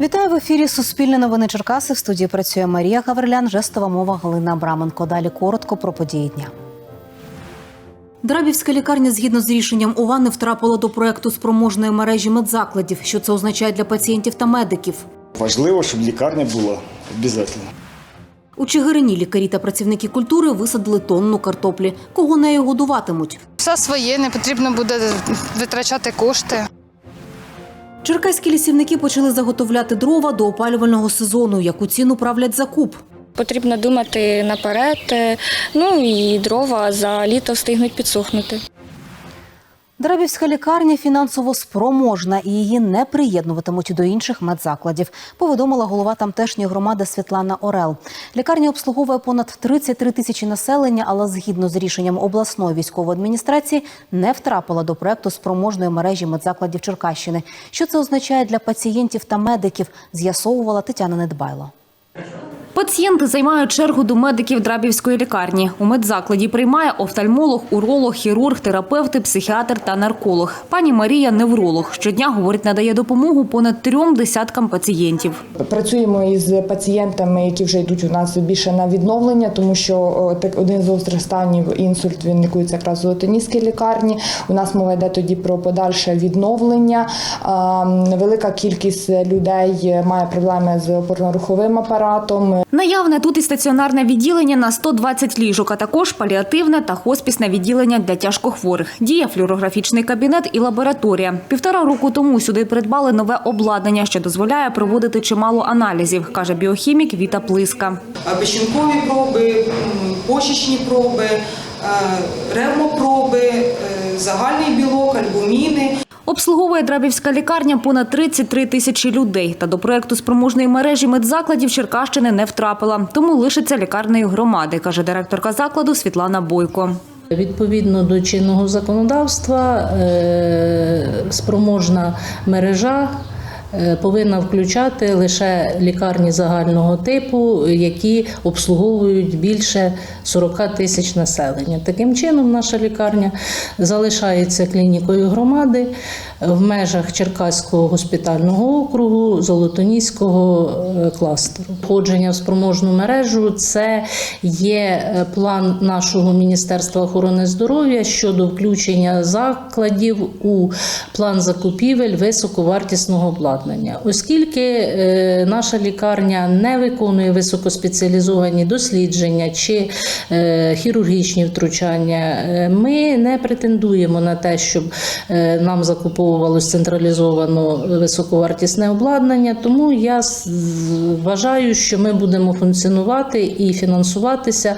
Вітаю в ефірі Суспільне новини Черкаси. В студії працює Марія Гаврилян, жестова мова Галина Абраменко. Далі коротко про події дня. Драбівська лікарня згідно з рішенням ОВА не втрапила до проекту спроможної мережі медзакладів. Що це означає для пацієнтів та медиків? Важливо, щоб лікарня була обов'язково. У Чигирині лікарі та працівники культури висадили тонну картоплі. Кого нею годуватимуть? Все своє, не потрібно буде витрачати кошти. Черкаські лісівники почали заготовляти дрова до опалювального сезону. Яку ціну правлять закуп? Потрібно думати наперед. е, Ну і дрова за літо встигнуть підсохнути. Драбівська лікарня фінансово спроможна і її не приєднуватимуть до інших медзакладів, повідомила голова тамтешньої громади Світлана Орел. Лікарня обслуговує понад 33 тисячі населення, але згідно з рішенням обласної військової адміністрації не втрапила до проекту спроможної мережі медзакладів Черкащини. Що це означає для пацієнтів та медиків? З'ясовувала Тетяна Недбайло. Пацієнти займають чергу до медиків Драбівської лікарні. У медзакладі приймає офтальмолог, уролог, хірург, терапевти, психіатр та нарколог. Пані Марія невролог. Щодня, говорить, надає допомогу понад трьом десяткам пацієнтів. Працюємо із пацієнтами, які вже йдуть у нас більше на відновлення, тому що один з гострих станів інсульт він лікується якраз в Золотоніській лікарні. У нас мова йде тоді про подальше відновлення. Велика кількість людей має проблеми з опорно-руховим апаратом. Наявне тут і стаціонарне відділення на 120 ліжок, а також паліативне та хоспісне відділення для тяжкохворих. Діє флюорографічний кабінет і лабораторія. Півтора року тому сюди придбали нове обладнання, що дозволяє проводити чимало аналізів, каже біохімік Віта Плиска. печінкові проби, почечні проби, е, ревмопроби, е, загальний білок, альбуміни. Обслуговує Драбівська лікарня понад 33 тисячі людей. Та до проекту спроможної мережі медзакладів Черкащини не втрапила. Тому лишиться лікарнею громади, каже директорка закладу Світлана Бойко. Відповідно до чинного законодавства, е, спроможна мережа повинна включати лише лікарні загального типу, які обслуговують більше 40 тисяч населення. Таким чином, наша лікарня залишається клінікою громади в межах Черкаського госпітального округу Золотоніського е, кластеру. Входження в спроможну мережу це є е, план нашого Міністерства охорони здоров'я щодо включення закладів у план закупівель високовартісного обладнання, оскільки е, наша лікарня не виконує високоспеціалізовані дослідження чи е, хірургічні втручання, е, ми не претендуємо на те, щоб нам закуповувалось централізовано високовартісне обладнання. Тому я вважаю, що ми будемо функціонувати і фінансуватися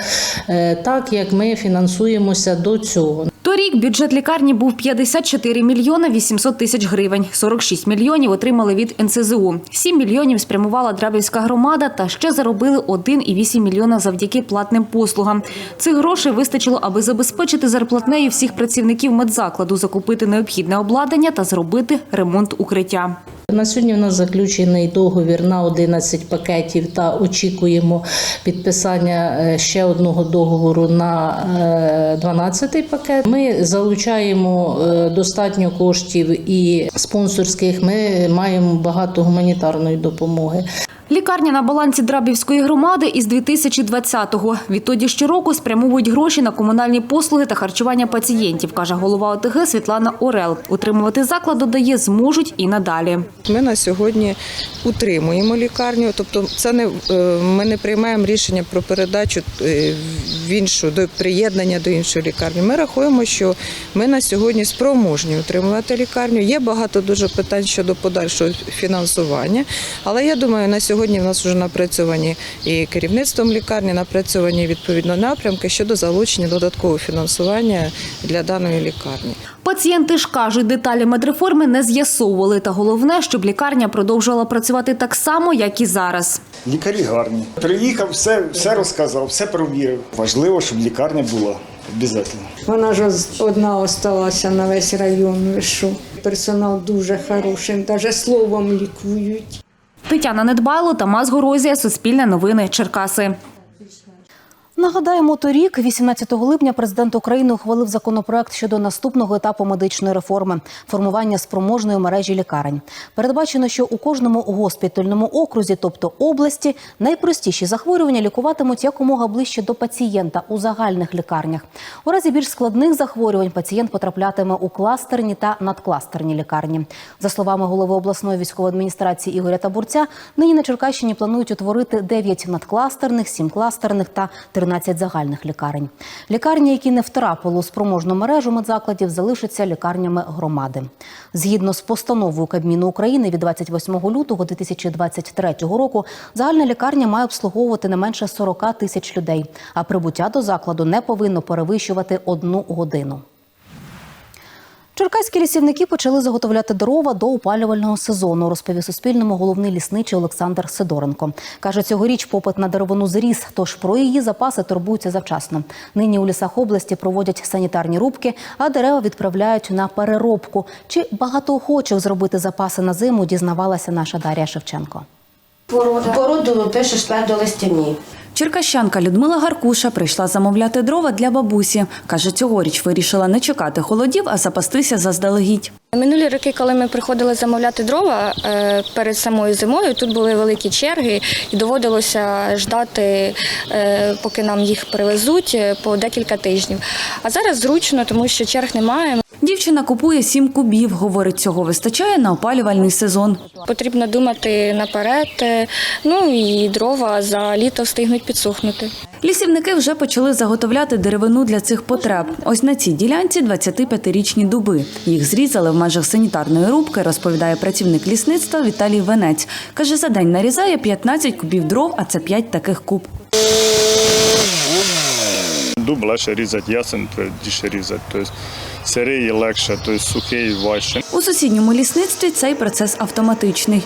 так, як ми фінансуємося до цього. Торік бюджет лікарні був 54 мільйони 800 тисяч гривень. 46 мільйонів отримали від НСЗУ. 7 мільйонів спрямувала Драбівська громада та ще заробили 1,8 мільйона завдяки платним послугам. Цих грошей вистачило, аби забезпечити зарплатнею всіх працівників медзакладу, закупити необхідне обладнання та зробити ремонт укриття. На сьогодні в нас заключений договір на 11 пакетів та очікуємо підписання е, ще одного договору на е, 12 пакет. Ми залучаємо е, достатньо коштів і спонсорських. Ми маємо багато гуманітарної допомоги. Лікарня на балансі Драбівської громади із 2020-го. Відтоді щороку спрямовують гроші на комунальні послуги та харчування пацієнтів, каже голова ОТГ Світлана Орел. Утримувати заклад, додає, зможуть і надалі. Ми на сьогодні утримуємо лікарню, тобто це не е, ми не приймаємо рішення про передачу е, в іншу до приєднання до іншої лікарні. Ми рахуємо, що ми на сьогодні спроможні утримувати лікарню. Є багато дуже питань щодо подальшого фінансування, але я думаю, на сьогодні в нас вже напрацьовані і керівництвом лікарні, напрацьовані відповідно напрямки щодо залучення додаткового фінансування для даної лікарні. Пацієнти ж кажуть, деталі медреформи не з'ясовували. Та головне, щоб лікарня продовжувала працювати так само, як і зараз. Лікарі гарні. Приїхав, все, все розказав, все провірив. Важливо, щоб лікарня була обов'язково. Вона ж одна осталася на весь район. що. Персонал дуже хороший, навіть словом лікують. Тетяна Недбайло, Тамас Горозія, Суспільне новини, Черкаси. Нагадаємо, торік, 18 липня, президент України ухвалив законопроект щодо наступного етапу медичної реформи формування спроможної мережі лікарень. Передбачено, що у кожному госпітальному окрузі, тобто області, найпростіші захворювання лікуватимуть якомога ближче до пацієнта у загальних лікарнях. У разі більш складних захворювань пацієнт потраплятиме у кластерні та надкластерні лікарні. За словами голови обласної військової адміністрації Ігоря Табурця, нині на Черкащині планують утворити 9 надкластерних, 7 кластерних та 13 загальних лікарень. Лікарні, які не втрапили у спроможну мережу медзакладів, залишаться лікарнями громади. Згідно з постановою Кабміну України від 28 лютого 2023 року, загальна лікарня має обслуговувати не менше 40 тисяч людей, а прибуття до закладу не повинно перевищувати одну годину. Черкаські лісівники почали заготовляти дрова до опалювального сезону, розповів Суспільному головний лісничий Олександр Сидоренко. Каже, цьогоріч попит на деревину зріс, тож про її запаси турбуються завчасно. Нині у лісах області проводять санітарні рубки, а дерева відправляють на переробку. Чи багато охочих зробити запаси на зиму, дізнавалася наша Дар'я Шевченко. Породу пишеш твердолистяні. Черкащанка Людмила Гаркуша прийшла замовляти дрова для бабусі. Каже, цьогоріч вирішила не чекати холодів, а запастися заздалегідь. Минулі роки, коли ми приходили замовляти дрова е, перед самою зимою, тут були великі черги і доводилося ждати, е, поки нам їх привезуть е, по декілька тижнів. А зараз зручно, тому що черг немає. Дівчина купує сім кубів. Говорить, цього вистачає на опалювальний сезон. Потрібно думати наперед. Ну і дрова за літо встигнуть підсохнути. Лісівники вже почали заготовляти деревину для цих потреб. Ось на цій ділянці 25-річні дуби. Їх зрізали в межах санітарної рубки, розповідає працівник лісництва Віталій Венець. Каже, за день нарізає 15 кубів дров, а це 5 таких куб. Дуб легше різати, ясен твердіше різати. Тобто сирий легше, тобто сухий важче. У сусідньому лісництві цей процес автоматичний.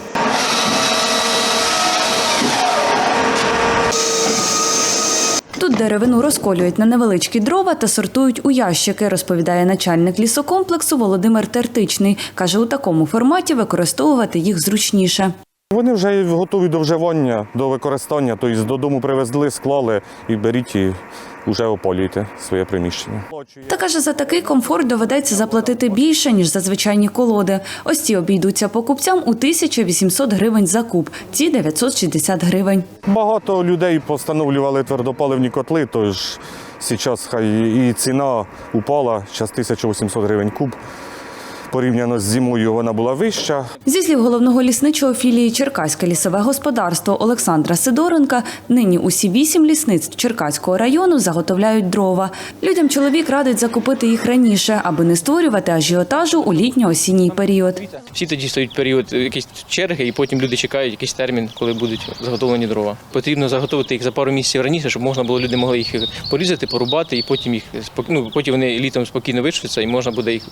Деревину розколюють на невеличкі дрова та сортують у ящики, розповідає начальник лісокомплексу Володимир Тертичний. Каже, у такому форматі використовувати їх зручніше. Вони вже готові до вживання, до використання, тобто додому привезли, склали і беріть і вже опалюйте своє приміщення. Та каже, за такий комфорт доведеться заплатити більше, ніж за звичайні колоди. Ось ці обійдуться покупцям у 1800 гривень за куб, ці 960 гривень. Багато людей постановлювали твердопаливні котли, тож зараз хай і ціна упала, зараз 1800 гривень куб. Порівняно з зимою вона була вища. Зі слів головного лісничого філії Черкаське лісове господарство Олександра Сидоренка, нині усі вісім лісництв Черкаського району заготовляють дрова. Людям чоловік радить закупити їх раніше, аби не створювати ажіотажу у літньо-осінній період. Всі тоді стоять період якісь черги, і потім люди чекають якийсь термін, коли будуть заготовлені дрова. Потрібно заготовити їх за пару місяців раніше, щоб можна було люди могли їх порізати, порубати, і потім їх ну, потім вони літом спокійно вишвидшаться, і можна буде їх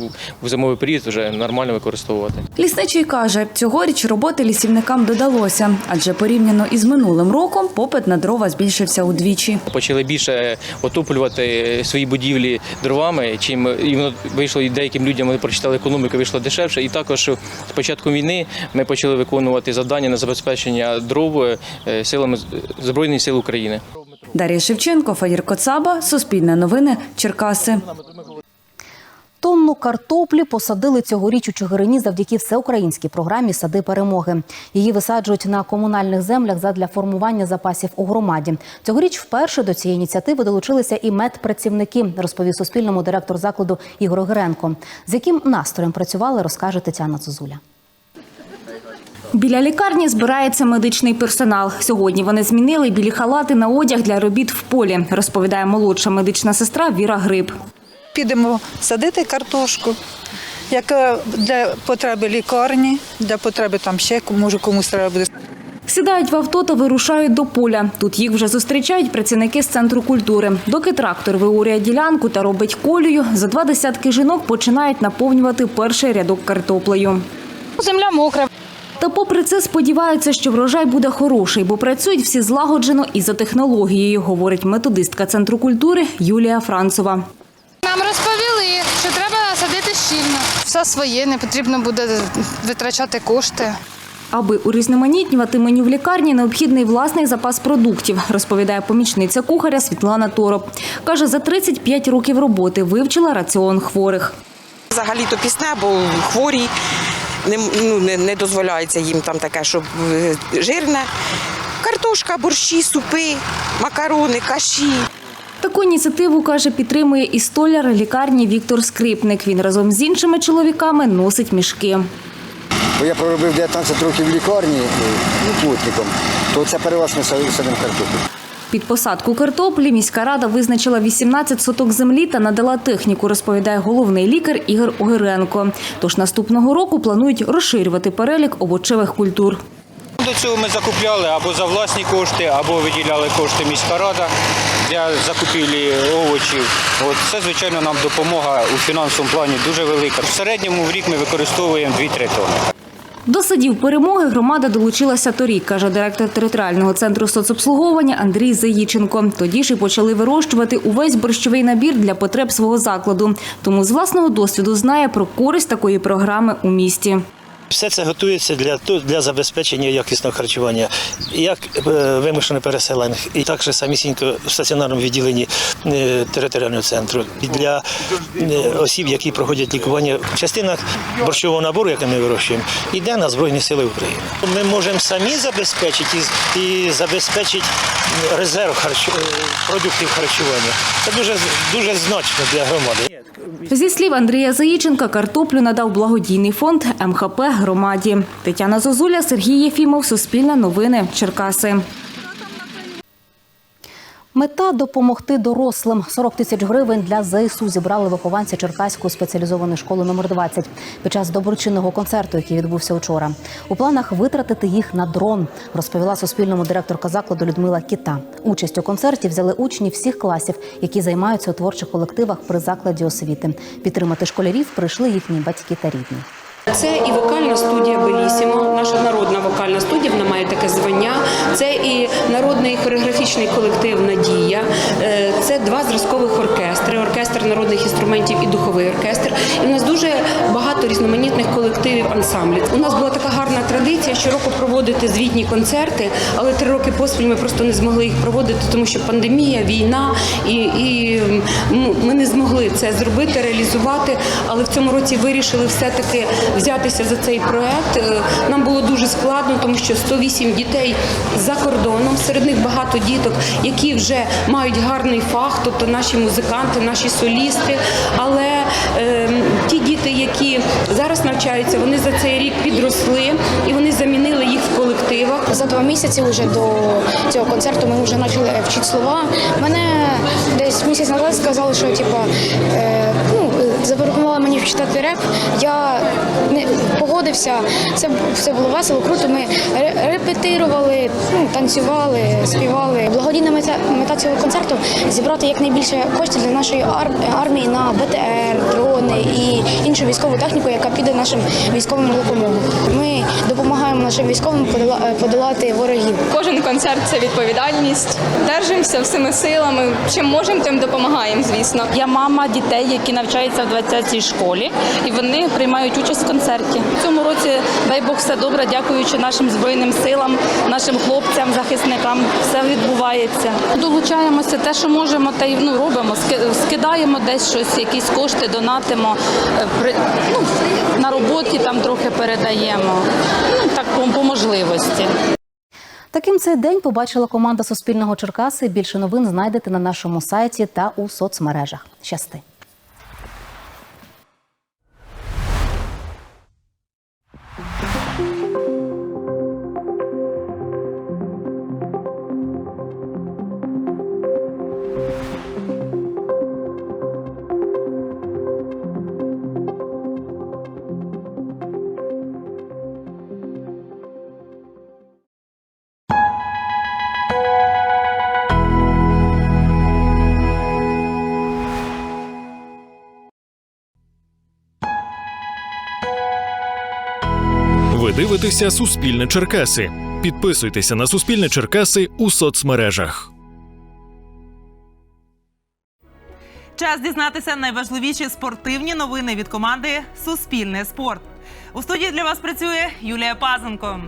у зимовий період вже нормально використовувати. Лісничий каже, цьогоріч роботи лісівникам додалося, адже порівняно із минулим роком попит на дрова збільшився удвічі. Почали більше отоплювати свої будівлі дровами, чим і воно вийшло і деяким людям вони прочитали економіку, вийшло дешевше. І також з початком війни ми почали виконувати завдання на забезпечення дров е, силами Збройних сил України. Дар'я Шевченко, Фаїр Коцаба, Суспільне новини, Черкаси. Тонну картоплі посадили цьогоріч у Чигирині завдяки всеукраїнській програмі Сади перемоги. Її висаджують на комунальних землях задля формування запасів у громаді. Цьогоріч вперше до цієї ініціативи долучилися і медпрацівники, розповів Суспільному директор закладу Ігор Огіренко. З яким настроєм працювали, розкаже Тетяна Зозуля. Біля лікарні збирається медичний персонал. Сьогодні вони змінили білі халати на одяг для робіт в полі, розповідає молодша медична сестра Віра Гриб. Підемо садити картошку, яка для потреби лікарні, для потреби там ще може комусь треба буде. Сідають в авто та вирушають до поля. Тут їх вже зустрічають працівники з центру культури. Доки трактор виурює ділянку та робить колію, за два десятки жінок починають наповнювати перший рядок картоплею. Земля мокра. Та попри це сподіваються, що врожай буде хороший, бо працюють всі злагоджено і за технологією, говорить методистка центру культури Юлія Францова. Нам розповіли, що треба садити щільно. Все своє, не потрібно буде витрачати кошти. Аби урізноманітнювати меню в лікарні, необхідний власний запас продуктів, розповідає помічниця кухаря Світлана Тороп. Каже, за 35 років роботи вивчила раціон хворих. Взагалі-то пісне, бо хворі не, ну, не, не дозволяється їм там таке, щоб е, жирне. Картошка, борщі, супи, макарони, каші. Таку ініціативу, каже, підтримує і столяр лікарні Віктор Скрипник. Він разом з іншими чоловіками носить мішки. Бо я проробив 19 років в лікарні ну, плотником, то це переважно садимо картоплю. Під посадку картоплі міська рада визначила 18 соток землі та надала техніку, розповідає головний лікар Ігор Огиренко. Тож наступного року планують розширювати перелік овочевих культур. До цього ми закупляли або за власні кошти, або виділяли кошти міська рада для закупівлі овочів. От це, звичайно, нам допомога у фінансовому плані дуже велика. В середньому в рік ми використовуємо 2-3 тонни. До садів перемоги громада долучилася торік, каже директор територіального центру соцобслуговування Андрій Заїченко. Тоді ж і почали вирощувати увесь борщовий набір для потреб свого закладу. Тому з власного досвіду знає про користь такої програми у місті. Все це готується для для забезпечення якісного харчування, як е, вимушено переселених, і так же самісінько в стаціонарному відділенні е, територіального центру для е, осіб, які проходять лікування в частинах борщового набору, який ми вирощуємо, йде на Збройні Сили України. Ми можемо самі забезпечити і, забезпечити резерв харч... продуктів харчування. Це дуже дуже значно для громади. Зі слів Андрія Заїченка, картоплю надав благодійний фонд МХП громаді. Тетяна Зозуля, Сергій Єфімов, Суспільне новини, Черкаси. Мета допомогти дорослим. 40 тисяч гривень для ЗСУ зібрали вихованці Черкаської спеціалізованої школи номер 20 під час доброчинного концерту, який відбувся вчора. У планах витратити їх на дрон, розповіла Суспільному директорка закладу Людмила Кіта. Участь у концерті взяли учні всіх класів, які займаються у творчих колективах при закладі освіти. Підтримати школярів прийшли їхні батьки та рідні. Це і вокальна студія Белісімо, наша народна вокальна студія, вона має таке звання. Це і народний хореографічний колектив Надія. Е, Це два зразкових оркестри: оркестр народних інструментів і духовий оркестр. І в нас дуже багато різноманітних колективів ансамблів. У нас була така гарна традиція щороку проводити звітні концерти, але три роки поспіль ми просто не змогли їх проводити, тому що пандемія, війна, і, і ну, ми не змогли це зробити, реалізувати. Але в цьому році вирішили все-таки взятися за цей проект. Е, Нам було дуже складно, тому що 108 дітей за кордоном, серед них багато діток, які вже мають гарний фах, тобто наші музиканти, наші солісти. Але е, ті діти, які зараз навчаються, вони за цей рік підросли і вони замінили їх в колективах. За два місяці вже до цього концерту ми вже почали вчити слова. Мене десь місяць назад сказали, що типу, е, ну, запропонували мені вчитати реп. Я не погодився. Це все було весело, круто. Ми ре- репетирували, ну, танцювали, співали. Благодійна мета, мета цього концерту зібрати якнайбільше коштів для нашої ар- армії на БТР, дрони і іншу військову техніку, яка піде нашим військовим на допомогу. Ми допомагаємо нашим військовим подола- подолати ворогів. Кожен концерт це відповідальність. Держимося всіми силами. Чим можемо, тим допомагаємо, звісно. Я мама дітей, які навчаються в 20-й школі, і вони приймають участь в концерті. В цьому році, дай Бог, все добре, дякуючи нашим збройним силам, нашим хлопцям, захисникам. Все відбувається. Долучаємося, те, що можемо, те й ну, робимо. Скидаємо десь щось, якісь кошти, донатимо. Е, ну, на роботі там трохи передаємо. Ну, так по можливості. Таким цей день побачила команда Суспільного Черкаси. Більше новин знайдете на нашому сайті та у соцмережах. Щасти! Ви дивитеся Суспільне Черкаси. Підписуйтеся на Суспільне Черкаси у соцмережах. Час дізнатися найважливіші спортивні новини від команди Суспільне спорт. У студії для вас працює Юлія Пазенко.